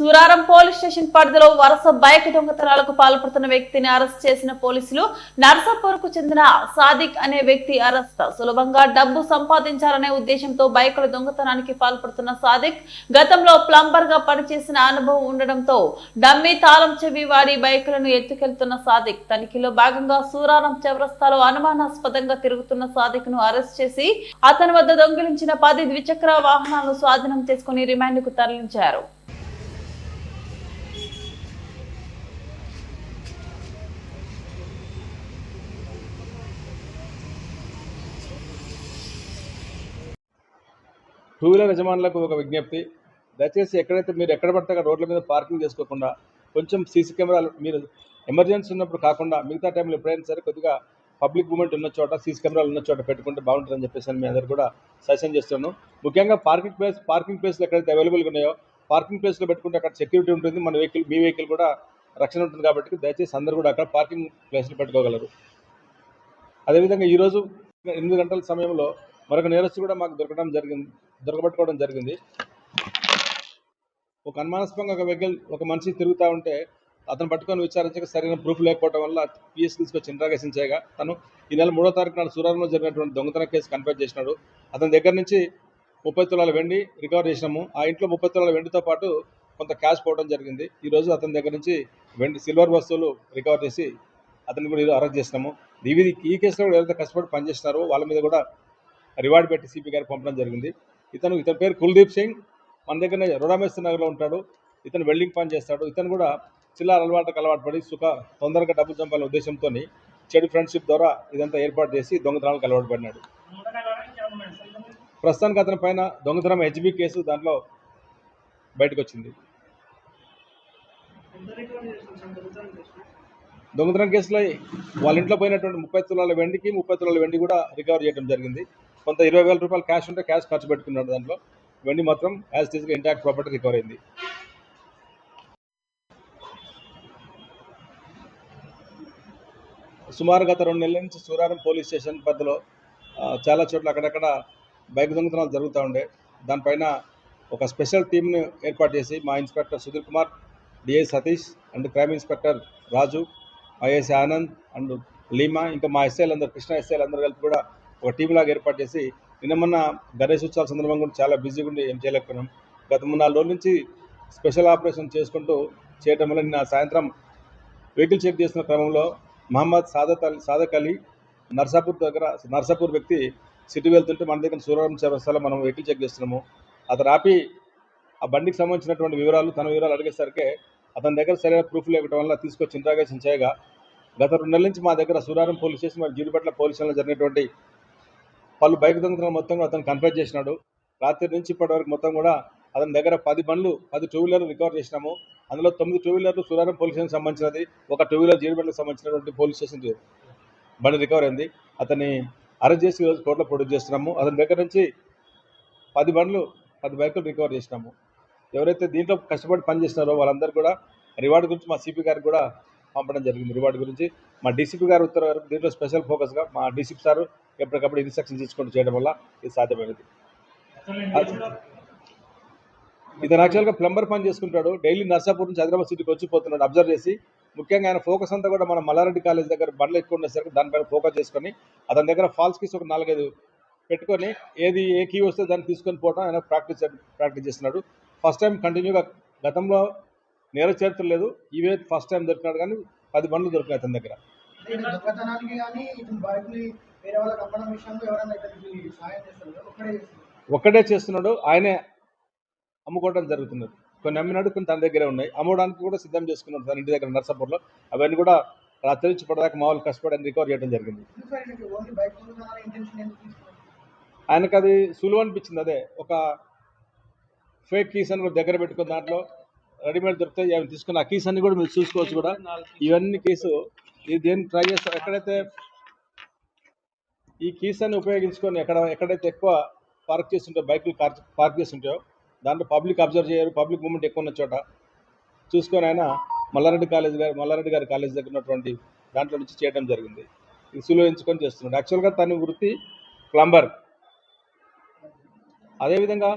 Suraram police station పరిధిలో వరుస bike దొంగతనాలకు పాల్పడుతున్న వ్యక్తిని అరెస్ట్ చేసిన పోలీసులు నర్సాపూర్కు చెందిన సాదిక్ అనే వ్యక్తి అరెస్ట్. సులభంగా డబ్బు సంపాదించాలనే ఉద్దేశంతో బైకుల దొంగతనానికి పాల్పడుతున్న సాదిక్ గతంలో ప్లంబర్గా పనిచేసిన అనుభవం ఉండడంతో డమ్మీ తాళం చెవి వాడి బైకులను ఎత్తుకెళ్తున్న సాదిక్ తనిఖీలో భాగంగా సూరారం చౌరస్తాలో అనుమానాస్పదంగా తిరుగుతున్న సాదిక్ను అరెస్ట్ చేసి అతని వద్ద దొంగిలించిన పది ద్విచక్ర వాహనాలను స్వాధీనం చేసుకుని రిమాండ్కు తరలించారు. టూ వీలర్ యజమానులకు ఒక విజ్ఞప్తి. దయచేసి ఎక్కడైతే మీరు ఎక్కడ పడితే అక్కడ రోడ్ల మీద పార్కింగ్ చేసుకోకుండా కొంచెం సీసీ కెమెరాలు మీరు ఎమర్జెన్సీ ఉన్నప్పుడు కాకుండా మిగతా టైంలో ఎప్పుడైనా సరే కొద్దిగా పబ్లిక్ మూమెంట్ ఉన్న చోట సీసీ కెమెరాలు ఉన్న చోట పెట్టుకుంటే బాగుంటుందని చెప్పేసి మీ అందరు కూడా సజెషన్ చేస్తున్నాను. ముఖ్యంగా పార్కింగ్ ప్లేస్ పార్కింగ్ ప్లేస్లు ఎక్కడైతే అవైలబుల్గా ఉన్నాయో పార్కింగ్ ప్లేస్లో పెట్టుకుంటే అక్కడ సెక్యూరిటీ ఉంటుంది. మన వెహికల్ మీ వెహికల్ కూడా రక్షణ ఉంటుంది కాబట్టి దయచేసి అందరూ కూడా అక్కడ పార్కింగ్ ప్లేస్లు పెట్టుకోగలరు. అదేవిధంగా ఈరోజు ఎనిమిది గంటల సమయంలో మరొక నేరస్తు కూడా మాకు దొరకడం జరిగింది. దొరకబట్టుకోవడం జరిగింది. ఒక అనుమానాస్పదంగా ఒక వెహికల్ ఒక మనిషి తిరుగుతూ ఉంటే అతను పట్టుకొని విచారించక సరైన ప్రూఫ్ లేకపోవడం వల్ల పిఎస్ తీసుకొచ్చి ఇంట్రాగేషన్ చేయగా తను ఈ నెల మూడో తారీఖు నాడు సూరారంలో జరిగినటువంటి దొంగతన కేసు కన్ఫర్మ్ చేసినాడు. అతని దగ్గర నుంచి ముప్పై తులాల వెండి రికవర్ చేసినాము. ఆ ఇంట్లో ముప్పై తులాల వెండితో పాటు కొంత క్యాష్ పోవడం జరిగింది. ఈరోజు అతని దగ్గర నుంచి వెండి సిల్వర్ వస్తువులు రికవర్ చేసి అతన్ని కూడా ఈరోజు అరెస్ట్ చేసినాము. ఇది ఈ కేసులో కూడా ఎవరైతే కష్టపడి పనిచేస్తున్నారో వాళ్ళ మీద కూడా రివార్డ్ పెట్టి సిపి గారికి పంపడం జరిగింది. ఇతను ఇతని పేరు కుల్దీప్ సింగ్. మన దగ్గర రుణమేశ్వర నగర్లో ఉంటాడు. ఇతను వెల్డింగ్ పని చేస్తాడు. ఇతను కూడా చిల్లర అలవాటుకు అలవాటు పడి సుఖ తొందరగా డబ్బు చంపాలనే ఉద్దేశంతో చెడు ఫ్రెండ్షిప్ ద్వారా ఇదంతా ఏర్పాటు చేసి దొంగతనాలకు అలవాటు పడినాడు ప్రస్తుతానికి అతని పైన దొంగతనం హెచ్బి కేసు దాంట్లో బయటకు వచ్చింది దొంగతనం కేసులో వాళ్ళ ఇంట్లో పోయినటువంటి ముప్పై తులాల వెండికి ముప్పై తులాల వెండి కూడా రికవర్ చేయడం జరిగింది. కొంత ఇరవై వేల రూపాయలు క్యాష్ ఉంటే క్యాష్ ఖర్చు పెట్టుకున్నాడు దాంట్లో. వెండి మాత్రం యాజ్ టీజ్గా ఇంటాక్ట్ ప్రాపర్టీ రికవర్ అయింది. సుమారు గత రెండు నెలల నుంచి సూరారం పోలీస్ స్టేషన్ పరిధిలో చాలా చోట్ల అక్కడక్కడ బైక్ దొంగతనాలు జరుగుతూ ఉండే. దానిపైన ఒక స్పెషల్ టీంని ఏర్పాటు చేసి మా inspector Sudheer Kumar DI Satish and crime inspector Raju IS Anand and Leema ఇంకా మా ఎస్ఐలు అందరూ కృష్ణ ఎస్ఐలు అందరూ కలిపి కూడా ఒక టీం లాగా ఏర్పాటు చేసి నిన్న మొన్న గణేష్ ఉత్సవాల సందర్భంగా కూడా చాలా బిజీగా ఉండి ఏం చేయలేకపోయినాం. గత మూడు నాలుగు రోజుల నుంచి స్పెషల్ ఆపరేషన్ చేసుకుంటూ చేయడం వల్ల నిన్న సాయంత్రం వెహికల్ చెక్ చేసిన క్రమంలో మహమ్మద్ సాదత్ అలీ సాదక్ అలీ నర్సాపూర్ దగ్గర నర్సాపూర్ వ్యక్తి సిటీ వెళ్తుంటే మన దగ్గర సూరవరం చౌరస్తాలో మనం వెహికల్ చెక్ చేస్తున్నాము. అతను ఆపి ఆ బండికి సంబంధించినటువంటి వివరాలు తన వివరాలు అడిగేసరికి అతని దగ్గర సరైన ప్రూఫ్ లేకపోవడం వల్ల తీసుకొచ్చి ఇంట్రాగేషన్ చేయగా గత రెండు నెలల నుంచి మా దగ్గర సూరారం పోలీస్ స్టేషన్ మరియు జీడిపట్ల పోలీస్ స్టేషన్లో జరిగినటువంటి పలు బైక్ దొంగతనాలు మొత్తం కూడా అతను కన్ఫర్మ్ చేసినాడు. రాత్రి నుంచి ఇప్పటి వరకు మొత్తం కూడా అతని దగ్గర పది బండ్లు పది టూ వీలర్లు రికవర్ చేసినాము. అందులో తొమ్మిది టూ వీలర్లు సూరారం పోలీస్ స్టేషన్ సంబంధించినది ఒక టూ వీలర్ జీడిపట్లకు సంబంధించినటువంటి పోలీస్ స్టేషన్ బండి రికవర్ అయింది. అతన్ని అరెస్ట్ చేసి ఈరోజు కోర్టులో ప్రొడ్యూస్ చేస్తున్నాము. అతని దగ్గర నుంచి పది బండ్లు పది బైకులు రికవర్ చేసినాము. ఎవరైతే దీంట్లో కష్టపడి పనిచేస్తున్నారో వాళ్ళందరూ కూడా రివార్డు గురించి మా సిపి గారికి కూడా పంపడం జరిగింది. రివార్డు గురించి మా డీసీపీ గారు ఉత్తర్వు దీంట్లో స్పెషల్ ఫోకస్గా మా డీసీపీ సార్ ఎప్పటికప్పుడు ఇన్స్ట్రక్షన్స్ ఇచ్చుకుంటూ చేయడం వల్ల ఇది సాధ్యమైనది. ఇతను యాక్చువల్గా ప్లంబర్ పని చేసుకుంటాడు. డైలీ నర్సాపూర్ నుంచి హైదరాబాద్ సిటీకి వచ్చిపోతున్నాడు అబ్జర్వ్ చేసి ముఖ్యంగా ఆయన ఫోకస్ అంతా కూడా మన మల్లారెడ్డి కాలేజ్ దగ్గర బండ్లు ఎక్కువ ఉండేసరికి దానిపైన ఫోకస్ చేసుకొని అతని దగ్గర ఫాల్స్ కీస్ ఒక నాలుగైదు పెట్టుకొని ఏది ఏ కీ వస్తే దాన్ని తీసుకొని పోవడం ఆయన ప్రాక్టీస్ ప్రాక్టీస్ చేస్తున్నాడు. ఫస్ట్ టైం కంటిన్యూగా గతంలో నేర చరిత్ర లేదు. ఇవే ఫస్ట్ టైం దొరికినాడు కానీ పది బండ్లు దొరికినాయి అతని దగ్గర. ఒక్కడే చేస్తున్నాడు. ఆయనే అమ్ముకోవడం జరుగుతున్నది. కొన్ని అమ్మినాడు కొన్ని తన దగ్గరే ఉన్నాయి. అమ్మడానికి కూడా సిద్ధం చేసుకున్నాడు తన ఇంటి దగ్గర నర్సాపూర్లో. అవన్నీ కూడా రాత్రి నుంచి ఇప్పటిదాకా మా వాళ్ళు కష్టపడి రికవర్ చేయడం జరిగింది. ఆయనకి అది సులువు అనిపించింది అదే. ఒక ఫేక్ కీస్ అని కూడా దగ్గర పెట్టుకున్న దాంట్లో రెడీమేడ్ దొరుకుతాయి అవి తీసుకున్న ఆ కీస్ అన్ని కూడా మీరు చూసుకోవచ్చు కూడా. ఇవన్నీ కేసు ఇది దేన్ని ట్రై చేస్తారు ఎక్కడైతే ఈ కీస్ అన్ని ఉపయోగించుకొని ఎక్కడ ఎక్కడైతే ఎక్కువ పార్క్ చేస్తుంటే బైకులు పార్క్ చేస్తుంటాయో దాంట్లో పబ్లిక్ అబ్జర్వ్ చేయరు. పబ్లిక్ మూమెంట్ ఎక్కువ ఉన్న చోట చూసుకొని ఆయన మల్లారెడ్డి కాలేజ్ గారు మల్లారెడ్డి గారి కాలేజ్ దగ్గర ఉన్నటువంటి దాంట్లో నుంచి చేయడం జరిగింది. ఇది సులువించుకొని చేస్తున్నాడు. యాక్చువల్గా తన వృత్తి ప్లంబర్ అదేవిధంగా